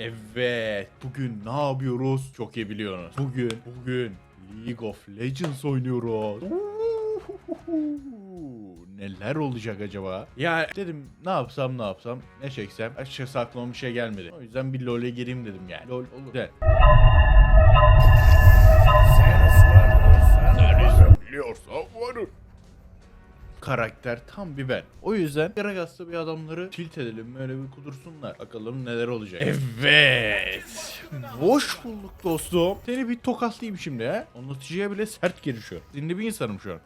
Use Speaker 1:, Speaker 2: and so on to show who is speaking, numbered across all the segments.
Speaker 1: Evet. Bugün ne yapıyoruz? Çok iyi biliyorsunuz. Bugün, bugün League of Legends oynuyoruz. Neler olacak acaba? Ya dedim ne yapsam ne yapsam ne çeksem açıkçası aklıma bir şey gelmedi. O yüzden bir LoL'e gireyim dedim yani. LoL olur. Güzel. Karakter tam bir ben. O yüzden Gragas'ta bir adamları tilt edelim böyle bir kudursunlar. Bakalım neler olacak. Evet. Hoş bulduk dostum. Seni bir tokatlayayım şimdi ha. Anlatıcıya bile sert girişiyor. Dinli bir insanım şu an.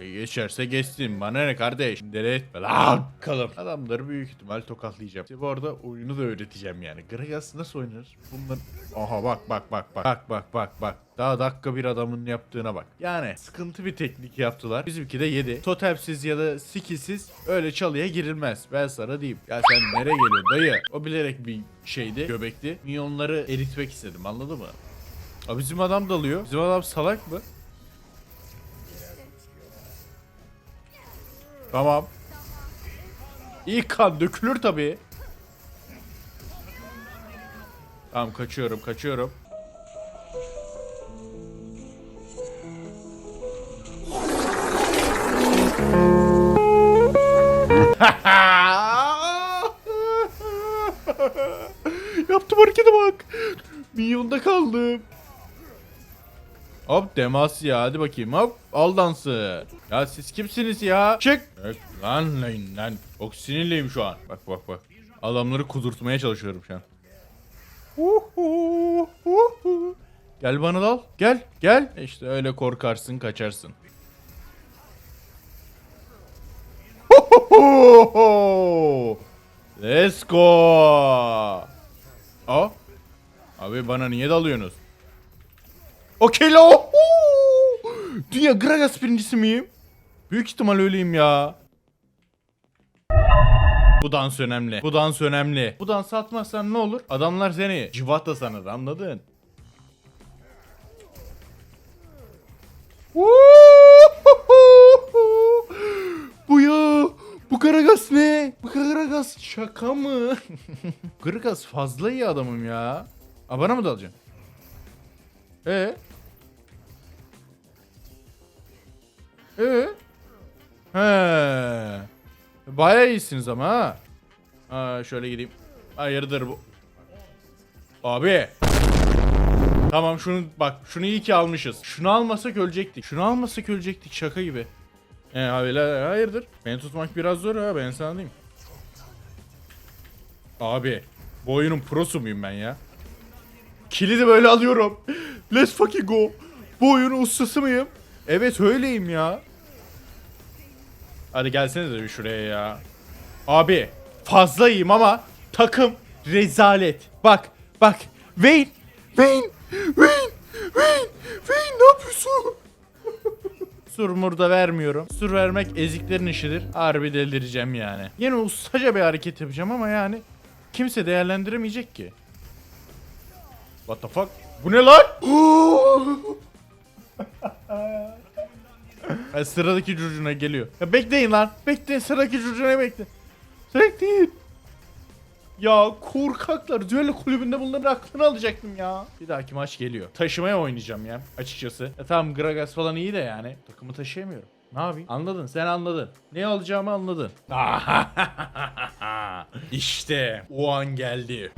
Speaker 1: Geçerse geçsin. Bana ne kardeş? Etme lan. Bakalım. Adamları büyük ihtimal tokatlayacağım. İşte bu arada oyunu da öğreteceğim yani. Gragas nasıl oynanır? Bunlar... Aha bak bak bak bak. Bak bak bak bak. Daha dakika bir adamın yaptığına bak. Yani sıkıntı bir teknik yaptılar. Bizimki de yedi. Totemsiz ya da skillsiz öyle çalıya girilmez. Ben sana diyeyim. Ya sen nereye geliyorsun dayı? O bilerek bir şeydi. Göbekti. Minyonları eritmek istedim anladın mı? Aa, bizim adam dalıyor. Bizim adam salak mı? Tamam. İlk kan dökülür tabii. Tamam kaçıyorum kaçıyorum. Yaptım harekete bak. Milyonda kaldım. Hop Demasya hadi bakayım hop al dansı. Ya siz kimsiniz ya? Çık. Çık lan lan lan. Çok sinirliyim şu an. Bak bak bak. Adamları kudurtmaya çalışıyorum şu an. Uhu, uhu. Gel bana dal. Gel gel. İşte öyle korkarsın kaçarsın. Let's go. Aa. Abi bana niye dalıyorsunuz? Okey la. Dünya Gragas birincisi miyim? Büyük ihtimal öyleyim ya. Bu dans önemli. Bu dans önemli. Bu dansı atmazsan ne olur? Adamlar seni civata sanır anladın? Bu ya. Bu Gragas ne? Bu Gragas şaka mı? Gragas fazla iyi adamım ya. Aa, bana mı dalacaksın? Ee? Ee? He. Bayağı iyisiniz ama ha. Aa, şöyle gideyim. Hayırdır bu? Abi. Tamam şunu bak şunu iyi ki almışız. Şunu almasak ölecektik. Şunu almasak ölecektik şaka gibi. E abiler hayırdır? Beni tutmak biraz zor ha ben sana diyeyim. Abi bu oyunun prosu muyum ben ya? Kilidi böyle alıyorum. Let's fucking go. Bu oyunun ustası mıyım? Evet öyleyim ya. Hadi gelsenize bir şuraya ya. Abi fazla iyiyim ama takım rezalet. Bak bak. Vayne. Vayne. Vayne. Vayne. Vayne ne yapıyorsun? Surmur da vermiyorum. Sur vermek eziklerin işidir. Harbi delireceğim yani. Yine ustaca bir hareket yapacağım ama yani kimse değerlendiremeyecek ki. What the fuck? Bu ne lan? Ha, sıradaki curcuna geliyor. Ya bekleyin lan. Bekleyin sıradaki curcuna bekle. Bekleyin. Ya korkaklar. Düello kulübünde bunların aklını alacaktım ya. Bir dahaki maç geliyor. Taşımaya oynayacağım ya açıkçası. Ya tamam Gragas falan iyi de yani. Takımı taşıyamıyorum. Ne yapayım? Anladın sen anladın. Ne alacağımı anladın. işte o an geldi.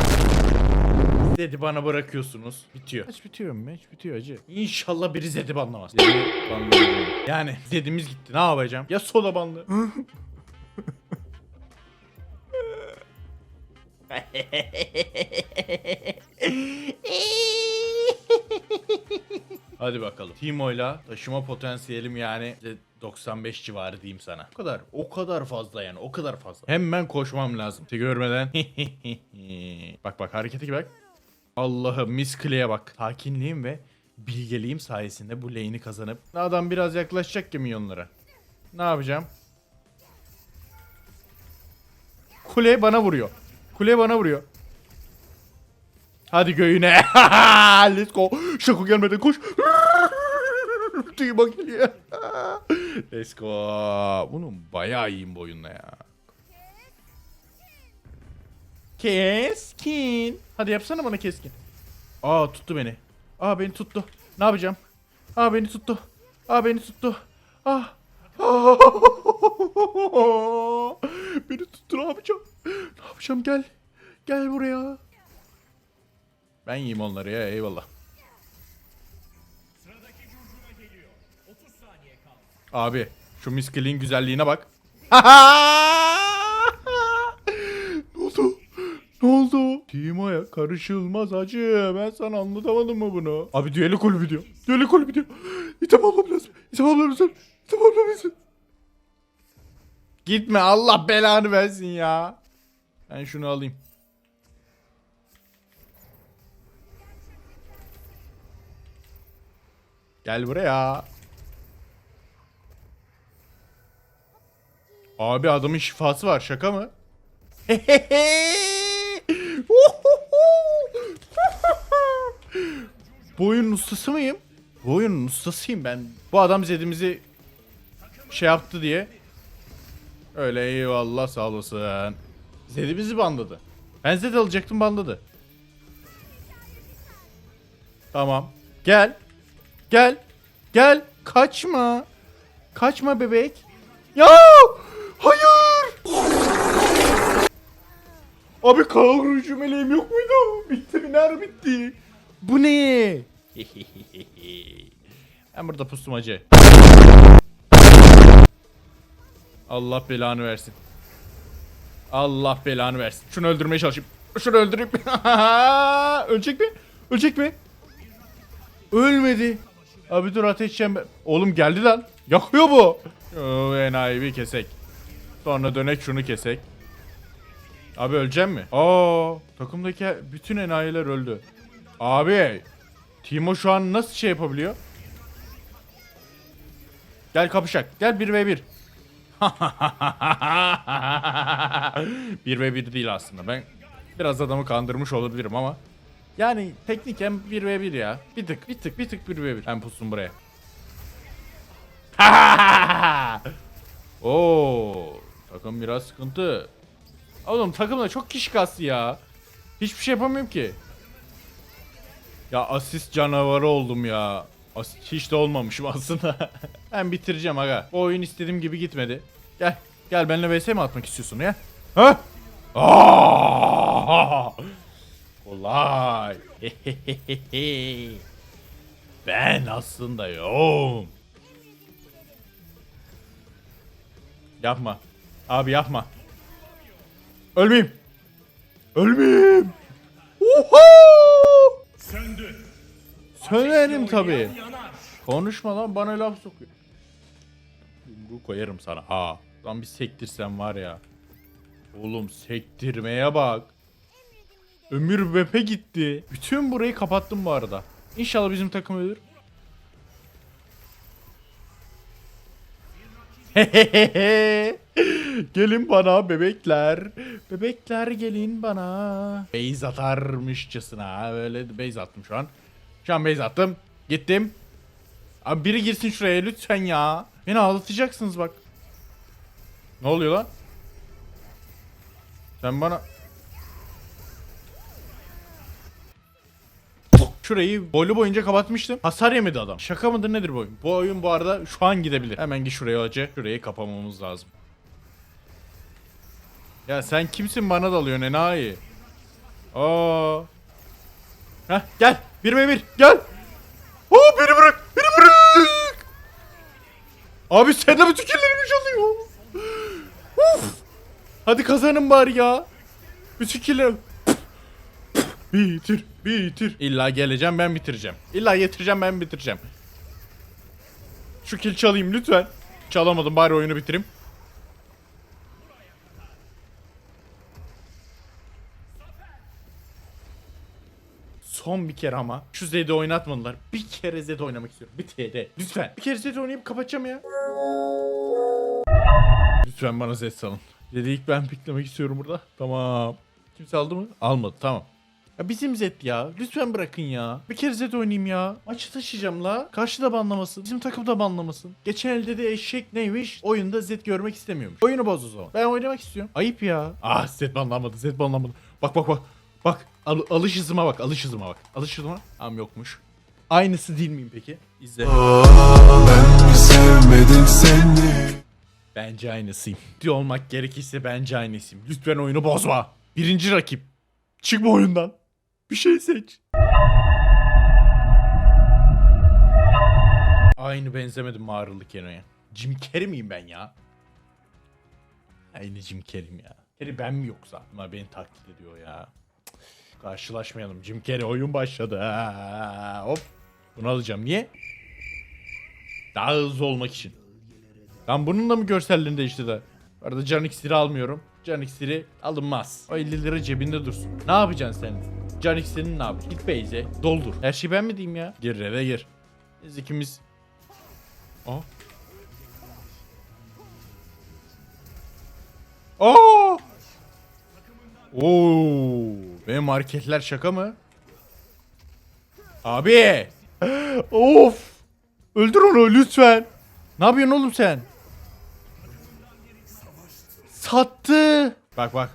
Speaker 1: Zed'i bana bırakıyorsunuz. Bitiyor. Maç bitiyor mu? Maç bitiyor acı. İnşallah biri Zed'i banlamaz. Zed'i banlayacağım. Yani Zed'imiz gitti. Ne yapacağım? Ya soda banlı. Hadi bakalım. Timo'yla taşıma potansiyelim yani 95 civarı diyeyim sana. O kadar. O kadar fazla yani. O kadar fazla. Hemen koşmam lazım. Te görmeden. bak bak harekete bak. Allah'ım Miss Clay'e bak. Sakinliğim ve bilgeliğim sayesinde bu lane'i kazanıp adam biraz yaklaşacak ki milyonlara. Ne yapacağım? Kule bana vuruyor. Kule bana vuruyor. Hadi göğüne. Let's go. Şako gelmeden koş. Duyma geliyor. Let's go. Bunun bayağı iyiyim bu ya. Keskin. Hadi yapsana bana keskin. Aa tuttu beni. Aa beni tuttu. Ne yapacağım? Aa beni tuttu. Aa beni tuttu. Ah. beni tuttu ne yapacağım? Ne yapacağım gel. Gel buraya. Ben yiyeyim onları ya eyvallah. Abi şu miskilin güzelliğine bak. ne oldu? Timo'ya karışılmaz acı. Ben sana anlatamadım mı bunu? Abi düello kulübü diyor. Düello kulübü diyor. İtap almam lazım. İtap almam lazım. İtap almam lazım. Gitme Allah belanı versin ya. Ben şunu alayım. Gel buraya. Abi adamın şifası var şaka mı? Bu oyunun ustası mıyım? Bu oyunun ustasıyım ben. Bu adam zedimizi şey yaptı diye. Öyle eyvallah sağ olasın. Zedimizi banladı. Ben zed alacaktım banladı. Tamam. Gel. Gel. Gel. Kaçma. Kaçma bebek. Ya! Hayır! Abi kavrucu meleğim yok muydu? Bitti biner bitti. Bu ne? ben burada pustum acı. Allah belanı versin. Allah belanı versin. Şunu öldürmeye çalışayım. Şunu öldüreyim. Ölecek mi? Ölecek mi? Ölmedi. Abi dur ateş çember. Oğlum geldi lan. Yakıyor bu. Enayi bir kesek. Sonra dönek şunu kesek. Abi öleceğim mi? Aa, takımdaki bütün enayiler öldü. Abi, Timo şu an nasıl şey yapabiliyor? Gel kapışak. Gel 1v1. 1v1 değil aslında. Ben biraz adamı kandırmış olabilirim ama yani tekniken 1v1 ya. Bir tık, bir tık, bir tık 1v1. Ben pustum buraya. Oo, takım biraz sıkıntı. Oğlum takımda çok kişi kastı ya. Hiçbir şey yapamıyorum ki. Ya asist canavarı oldum ya. Asist hiç de olmamışım aslında. ben bitireceğim aga. Bu oyun istediğim gibi gitmedi. Gel. Gel benimle vs mi atmak istiyorsun ya? Ha? Aa! Kolay. ben aslında yoğum. Yapma. Abi yapma. Ölmeyeyim. Ölmeyeyim. Oha!
Speaker 2: Söndü.
Speaker 1: Sönerim tabi.
Speaker 2: Yanar.
Speaker 1: Konuşma lan bana laf sokuyor. Yumruğu koyarım sana. Ha. Lan bir sektirsen var ya. Oğlum sektirmeye bak. Ömür bepe gitti. Bütün burayı kapattım bu arada. İnşallah bizim takım ölür. Gelin bana bebekler. Bebekler gelin bana. Beyz atarmışçasına. Böyle beyz attım şu an. Şu an beyz attım. Gittim. Abi biri girsin şuraya lütfen ya. Beni ağlatacaksınız bak. Ne oluyor lan? Sen bana... Şurayı boylu boyunca kapatmıştım. Hasar yemedi adam. Şaka mıdır nedir bu oyun? Bu oyun bu arada şu an gidebilir. Hemen git şuraya acı. Şurayı kapamamız lazım. Ya sen kimsin bana dalıyorsun enayi? Aa. Heh gel. Bir ve bir gel. Oo beni bırak. Beni bırak. Abi sen de bütün killerimi çalıyor. Uf. Hadi kazanın bari ya. Bütün killer. Bitir, bitir. İlla geleceğim ben bitireceğim. İlla getireceğim ben bitireceğim. Şu kill çalayım lütfen. Çalamadım bari oyunu bitireyim. Son bir kere ama. Şu Zed'i oynatmadılar. Bir kere Zed oynamak istiyorum. Bir TD. Lütfen. Bir kere Zed oynayıp kapatacağım ya. Lütfen bana Zed salın. Zed'i ilk ben piklemek istiyorum burada. Tamam. Kimse aldı mı? Almadı. Tamam. Ya bizim Zed ya. Lütfen bırakın ya. Bir kere Zed oynayayım ya. Maçı taşıyacağım la. Karşı da banlamasın. Bizim takım da banlamasın. Geçen elde de eşek neymiş? Oyunda Zed görmek istemiyormuş. Oyunu boz o zaman. Ben oynamak istiyorum. Ayıp ya. Ah Zed banlanmadı. Zed banlanmadı. Bak bak bak. Bak al, alış hızıma bak alış hızıma bak. Alış hızıma. Am yokmuş. Aynısı değil miyim peki? İzle.
Speaker 3: Ben sevmedim seni
Speaker 1: Bence aynısıyım. Diyor olmak gerekirse bence aynısıyım. Lütfen oyunu bozma. Birinci rakip. Çıkma oyundan. Bir şey seç. Aynı benzemedim mağaralı Keno'ya. Jim Carrey miyim ben ya? Aynı Jim Carrey'im ya. Carrey ben mi yoksa? Ama beni taklit ediyor ya. Karşılaşmayalım. Jim Carrey oyun başladı. Ha, hop. Bunu alacağım. Niye? Daha hızlı olmak için. Ben bunun da mı görselliğini değişti de? Bu arada can iksiri almıyorum. Can iksiri alınmaz. O 50 lira cebinde dursun. Ne yapacaksın sen? Can iksirini ne yapacaksın? Git Beyze doldur. Her şeyi ben mi diyeyim ya? Gir eve gir. Biz ikimiz... Aa. Aa! Oo! Benim marketler şaka mı? Abi! of! Öldür onu lütfen. Ne yapıyorsun oğlum sen? Sattı. Bak bak.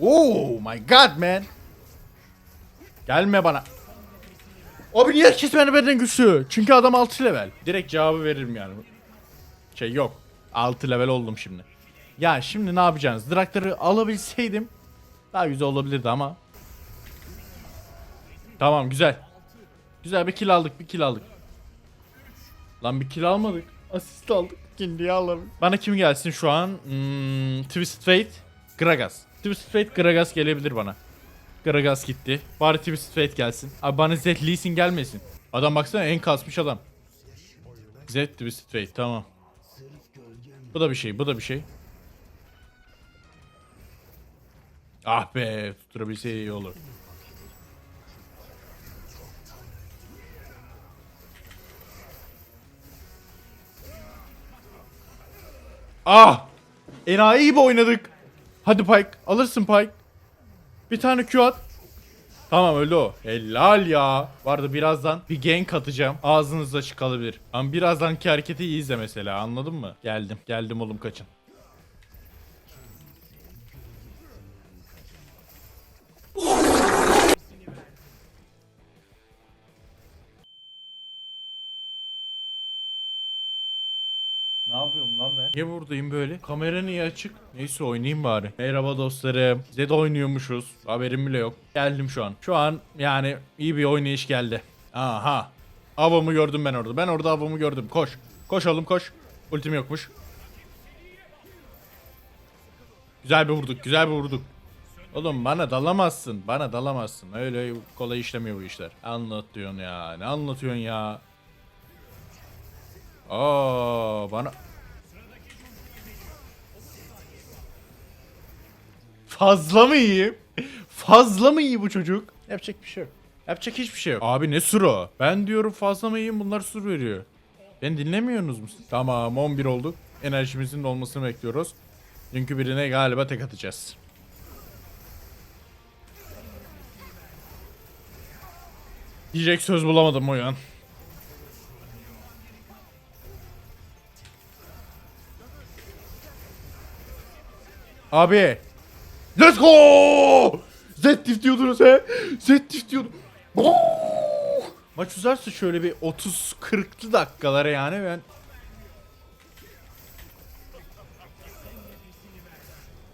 Speaker 1: Oh my god man. Gelme bana. Abi niye herkes beni benden güçlü? Çünkü adam 6 level. Direkt cevabı veririm yani. Şey yok. 6 level oldum şimdi. Ya şimdi ne yapacaksınız? Draktar'ı alabilseydim daha güzel olabilirdi ama. Tamam güzel. Güzel bir kill aldık bir kill aldık. Lan bir kill almadık. Asist aldık. İkinciyi alalım. Bana kim gelsin şu an? Hmm, Twisted Fate, Gragas. Twisted Fate, Gragas gelebilir bana. Gragas gitti. Bari Twisted Fate gelsin. Abi bana Zed Lee Sin gelmesin. Adam baksana en kasmış adam. Zed Twisted Fate tamam. Bu da bir şey bu da bir şey. Ah be tutturabilse iyi olur. Ah! Enayi gibi oynadık. Hadi Pike. Alırsın Pike. Bir tane Q at. Tamam öldü o. Helal ya. Vardı birazdan bir gank atacağım. Ağzınız açık kalabilir. Ama birazdanki hareketi iyi izle mesela anladın mı? Geldim. Geldim oğlum kaçın. Yapıyorum lan ben? Niye buradayım böyle? Kamera niye açık? Neyse oynayayım bari. Merhaba dostlarım. Zed oynuyormuşuz. Haberim bile yok. Geldim şu an. Şu an yani iyi bir oynayış geldi. Aha. Avamı gördüm ben orada. Ben orada avamı gördüm. Koş. Koş oğlum koş. Ultim yokmuş. Güzel bir vurduk. Güzel bir vurduk. Oğlum bana dalamazsın. Bana dalamazsın. Öyle kolay işlemiyor bu işler. Anlat diyorsun ya. Ne anlatıyorsun ya? Aa bana Fazla mı iyi? Fazla mı iyi bu çocuk? Yapacak bir şey yok. Yapacak hiçbir şey yok. Abi ne suru? Ben diyorum fazla mı iyiyim bunlar sur veriyor. Ben dinlemiyorsunuz mu? Tamam 11 olduk. Enerjimizin dolmasını bekliyoruz. Çünkü birine galiba tek atacağız. Diyecek söz bulamadım o yan. Abi. Let's go! Zettif diyordunuz he. Zettif diyordum. Maç uzarsa şöyle bir 30-40'lı dakikalara yani ben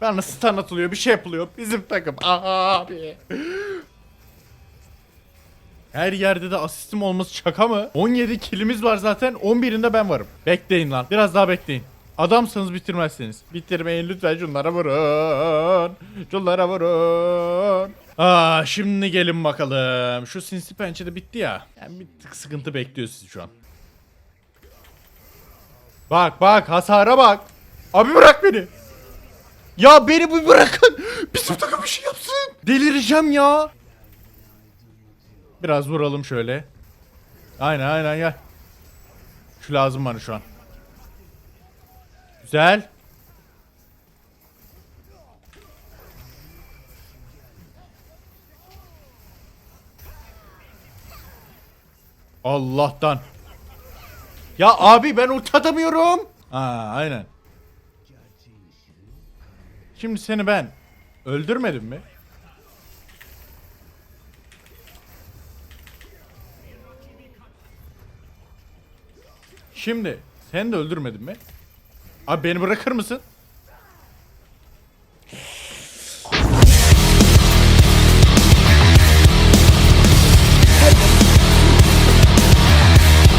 Speaker 1: Bana stun atılıyor? Bir şey yapılıyor. Bizim takım. Abi. Her yerde de asistim olması şaka mı? 17 kilimiz var zaten. 11'inde ben varım. Bekleyin lan. Biraz daha bekleyin Adamsanız bitirmezseniz. Bitirmeyin lütfen şunlara vurun. Şunlara vurun. Aa, şimdi gelin bakalım. Şu sinsi pençe de bitti ya. Yani bir tık sıkıntı bekliyor sizi şu an. Bak bak hasara bak. Abi bırak beni. Ya beni bir bırakın. Bizim takım bir şey yapsın. Delireceğim ya. Biraz vuralım şöyle. Aynen aynen gel. Şu lazım bana şu an. Güzel. Allah'tan. Ya abi ben ulti atamıyorum. Ha aynen. Şimdi seni ben Öldürmedin mi? Şimdi sen de öldürmedin mi? Abi beni bırakır mısın?